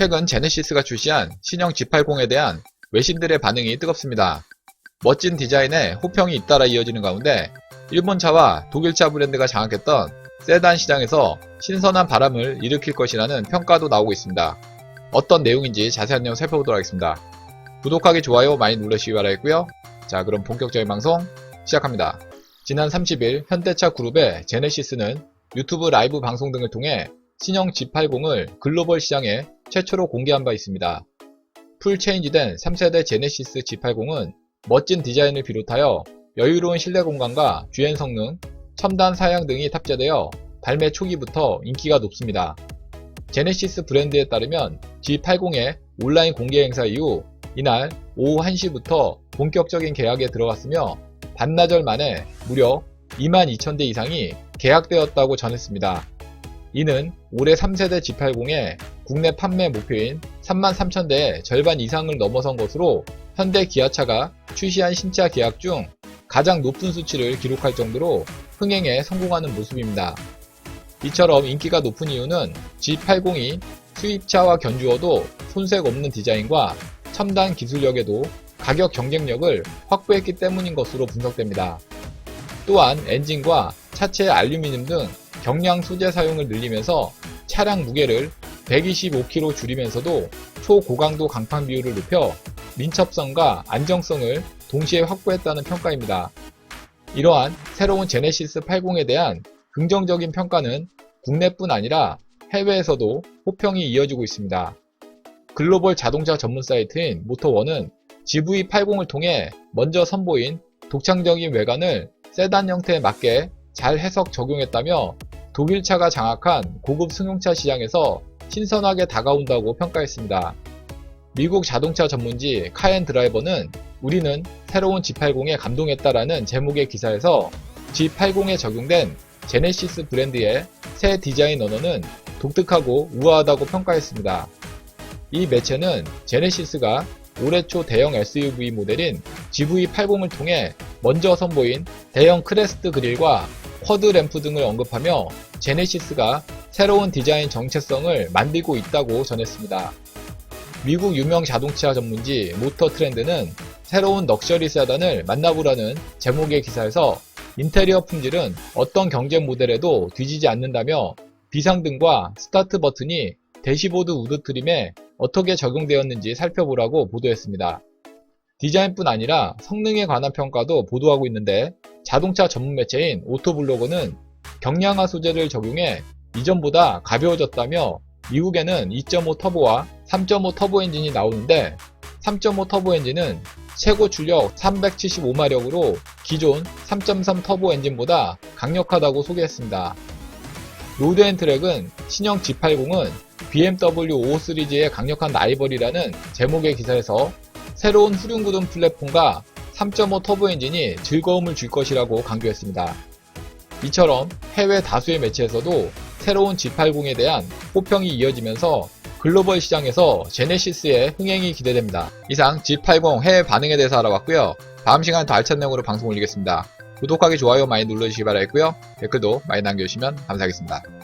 최근 제네시스가 출시한 신형 G80에 대한 외신들의 반응이 뜨겁습니다. 멋진 디자인에 호평이 잇따라 이어지는 가운데 일본차와 독일차 브랜드가 장악했던 세단 시장에서 신선한 바람을 일으킬 것이라는 평가도 나오고 있습니다. 어떤 내용인지 자세한 내용 살펴보도록 하겠습니다. 구독하기, 좋아요 많이 눌러주시기 바라겠고요. 자, 그럼 본격적인 방송 시작합니다. 지난 30일 현대차 그룹의 제네시스는 유튜브 라이브 방송 등을 통해 신형 G80을 글로벌 시장에 최초로 공개한 바 있습니다. 풀 체인지된 3세대 제네시스 G80은 멋진 디자인을 비롯하여 여유로운 실내 공간과 주행 성능, 첨단 사양 등이 탑재되어 발매 초기부터 인기가 높습니다. 제네시스 브랜드에 따르면 G80의 온라인 공개 행사 이후 이날 오후 1시부터 본격적인 계약에 들어갔으며 반나절 만에 무려 22,000대 이상이 계약되었다고 전했습니다. 이는 올해 3세대 G80의 국내 판매 목표인 33,000대의 절반 이상을 넘어선 것으로 현대 기아차가 출시한 신차 계약 중 가장 높은 수치를 기록할 정도로 흥행에 성공하는 모습입니다. 이처럼 인기가 높은 이유는 G80이 수입차와 견주어도 손색 없는 디자인과 첨단 기술력에도 가격 경쟁력을 확보했기 때문인 것으로 분석됩니다. 또한 엔진과 차체 알루미늄 등 경량 소재 사용을 늘리면서 차량 무게를 125kg 줄이면서도 초고강도 강판 비율을 높여 민첩성과 안정성을 동시에 확보했다는 평가입니다. 이러한 새로운 제네시스 80에 대한 긍정적인 평가는 국내뿐 아니라 해외에서도 호평이 이어지고 있습니다. 글로벌 자동차 전문 사이트인 모터원은 GV80을 통해 먼저 선보인 독창적인 외관을 세단 형태에 맞게 잘 해석 적용했다며 독일차가 장악한 고급 승용차 시장에서 신선하게 다가온다고 평가했습니다. 미국 자동차 전문지 카엔 드라이버는 우리는 새로운 G80에 감동했다라는 제목의 기사에서 G80에 적용된 제네시스 브랜드의 새 디자인 언어는 독특하고 우아하다고 평가했습니다. 이 매체는 제네시스가 올해 초 대형 SUV 모델인 GV80을 통해 먼저 선보인 대형 크레스트 그릴과 쿼드 램프 등을 언급하며 제네시스가 새로운 디자인 정체성을 만들고 있다고 전했습니다. 미국 유명 자동차 전문지 모터 트렌드는 새로운 럭셔리 세단을 만나보라는 제목의 기사에서 인테리어 품질은 어떤 경쟁 모델에도 뒤지지 않는다며 비상등과 스타트 버튼이 대시보드 우드 트림에 어떻게 적용되었는지 살펴보라고 보도했습니다. 디자인뿐 아니라 성능에 관한 평가도 보도하고 있는데 자동차 전문 매체인 오토블로그는 경량화 소재를 적용해 이전보다 가벼워졌다며 미국에는 2.5 터보와 3.5 터보 엔진이 나오는데 3.5 터보 엔진은 최고 출력 375마력으로 기존 3.3 터보 엔진보다 강력하다고 소개했습니다. 로드앤트랙은 신형 G80은 BMW 5 시리즈의 강력한 라이벌이라는 제목의 기사에서 새로운 후륜구동 플랫폼과 3.5 터보 엔진이 즐거움을 줄 것이라고 강조했습니다. 이처럼 해외 다수의 매체에서도 새로운 G80에 대한 호평이 이어지면서 글로벌 시장에서 제네시스의 흥행이 기대됩니다. 이상 G80 해외 반응에 대해서 알아봤고요. 다음 시간 더 알찬 내용으로 방송 올리겠습니다. 구독하기, 좋아요 많이 눌러주시기 바라겠고요. 댓글도 많이 남겨주시면 감사하겠습니다.